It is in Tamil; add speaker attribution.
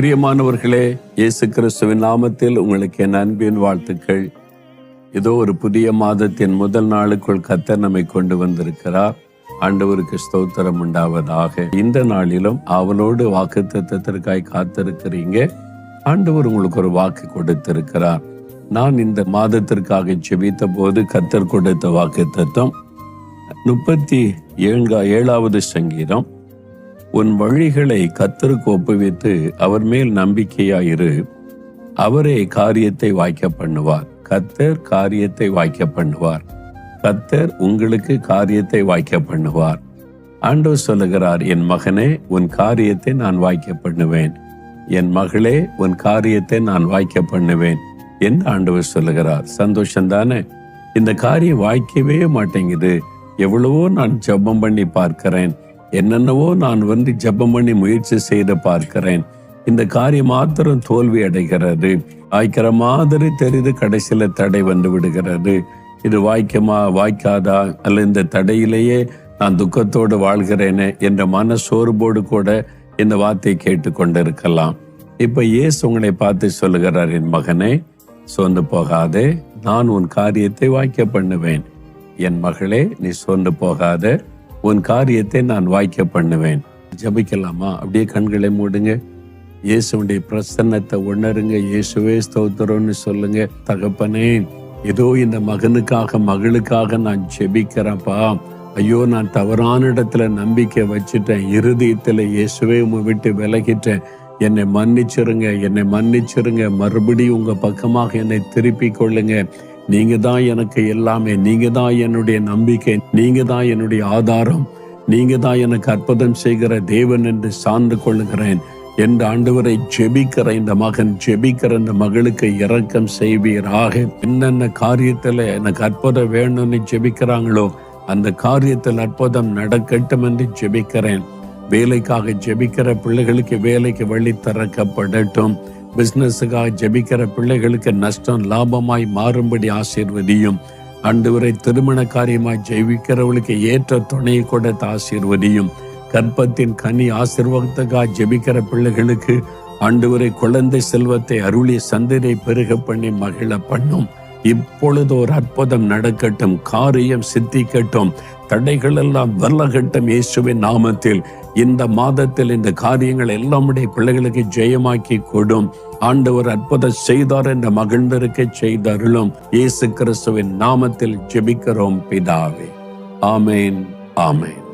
Speaker 1: பிரியமானவர்களே இயேசு கிறிஸ்துவின் நாமத்தில் உங்களுக்கு என் அன்பின் வாழ்த்துக்கள். ஏதோ ஒரு புதிய மாதத்தின் முதல் நாளுக்குள் கத்தர் நம்மை கொண்டு வந்திருக்கிறார். ஆண்டவருக்கு ஸ்தோத்திரம் உண்டாவதாக. இந்த நாளிலும் அவளோடு வாக்கு தத்தத்திற்காய் காத்திருக்கிறீங்க. ஆண்டவர் உங்களுக்கு ஒரு வாக்கு கொடுத்திருக்கிறார். நான் இந்த மாதத்திற்காக செபித்த போது கத்தர் கொடுத்த வாக்கு தத்துவம் முப்பத்தி ஏழா ஏழாவது சங்கீதம். உன் வழிகளை கத்தருக்கு ஒப்புவித்து அவர் மேல் நம்பிக்கையாயிரு. அவரே காரியத்தை வாய்க்க பண்ணுவார். கத்தர் காரியத்தை வாய்க்க பண்ணுவார். கத்தர் உங்களுக்கு காரியத்தை வாய்க்க பண்ணுவார். ஆண்டவர் சொல்லுகிறார் என் மகனே உன் காரியத்தை நான் வாய்க்க பண்ணுவேன். என் மகளே உன் காரியத்தை நான் வாய்க்க பண்ணுவேன். என்று ஆண்டவர் சொல்லுகிறார். சந்தோஷம் தானே? இந்த காரியம் வாய்க்கவே மாட்டேங்குது. எவ்வளவோ நான் ஜெபம் பண்ணி பார்க்கிறேன். என்னென்னவோ நான் வந்து ஜெபம் பண்ணி முயற்சி செய்து பார்க்கிறேன். இந்த காரியம் மாத்திரம் தோல்வி அடைகிறது. வாய்க்கிற மாதிரி தெரிந்து கடைசியில தடை வந்து விடுகிறது. இது வாய்க்குமா வாய்க்காதா? அல்ல இந்த தடையிலேயே நான் துக்கத்தோடு வாழ்கிறேனே என்ற மன சோர்வோடு கூட இந்த வார்த்தையை கேட்டு கொண்டிருக்கலாம் இப்ப ஏசு உங்களை பார்த்து சொல்லுகிறார் என் மகனே சோர்ந்து போகாதே. நான் உன் காரியத்தை வாய்க்க பண்ணுவேன். என் மகளே நீ சோர்ந்து போகாத. உன் காரியத்தை நான் வாய்க்க பண்ணுவேன். ஜபிக்கலாமா? அப்படியே கண்களை மூடுங்க. இயேசுடைய பிரசன்னத்தை உணருங்க. இயேசுவே ஸ்தோத்திரம்னு சொல்லுங்க. தகப்பனே ஏதோ இந்த மகனுக்காக மகளுக்காக நான் ஜெபிக்கிறப்பா. ஐயோ நான் தவறான இடத்துல நம்பிக்கை வச்சுட்டேன். இறுதியத்துல இயேசுவே உங்க விட்டு விலகிட்டேன். என்னை மன்னிச்சிருங்க என்னை மன்னிச்சிருங்க. மறுபடியும் உங்க பக்கமாக என்னை திருப்பி கொள்ளுங்க. நீங்க தான் எனக்கு எல்லாமே. நீங்க தான் என்னுடைய நம்பிக்கை. நீங்க தான் என்னுடைய ஆதாரம். நீங்க தான் எனக்கு அற்புதம் செய்கிற தேவன் என்று சார்ந்து கொள்ளுகிறேன். என்ற ஆண்டவரை ஜெபிக்கிற இந்த மகன் ஜெபிக்கிற இந்த மகளுக்கு இரக்கம் செய்வீராக. என்னென்ன காரியத்துல எனக்கு அற்புதம் வேணும்னு ஜெபிக்கிறாங்களோ அந்த காரியத்தில் அற்புதம் நடக்கட்டும் என்று ஜெபிக்கிறேன். வேலைக்காக ஜெபிக்கிற பிள்ளைகளுக்கு வேலைக்கு வழி திறக்கப்படட்டும். பிசினஸுக்காக ஜெபிக்கிற பிள்ளைகளுக்கு நஷ்டம் லாபமாய் மாறும்படி ஆசீர்வதியும். ஆண்டவரை திருமண காரியமாய் ஜெபிக்கிறவர்களுக்கு ஏற்ற துணையை கொடுத்த ஆசீர்வதியும். கற்பத்தின் கனி ஆசீர்வாதத்துக்காக ஜெபிக்கிற பிள்ளைகளுக்கு ஆண்டவரை குழந்தை செல்வத்தை அருளி சந்தனை பெருக பண்ணி மகிழ பண்ணும். இப்பொழுது ஒரு அற்புதம் நடக்கட்டும் காரியம் சித்திக்கட்டும். தடைகள் எல்லாம் வரலகட்டும் இயேசுவின் நாமத்தில். இந்த மாதத்தில் இந்த காரியங்கள் எல்லாமுடைய பிள்ளைகளுக்கு ஜெயமாக்கி கொடும். ஆண்டவர் அற்புதம் செய்தார் என்ற மகிழ்ந்திருக்க செய்தருளும். இயேசு கிறிஸ்துவின் நாமத்தில் ஜெபிக்கிறோம் பிதாவே. ஆமேன் ஆமேன்.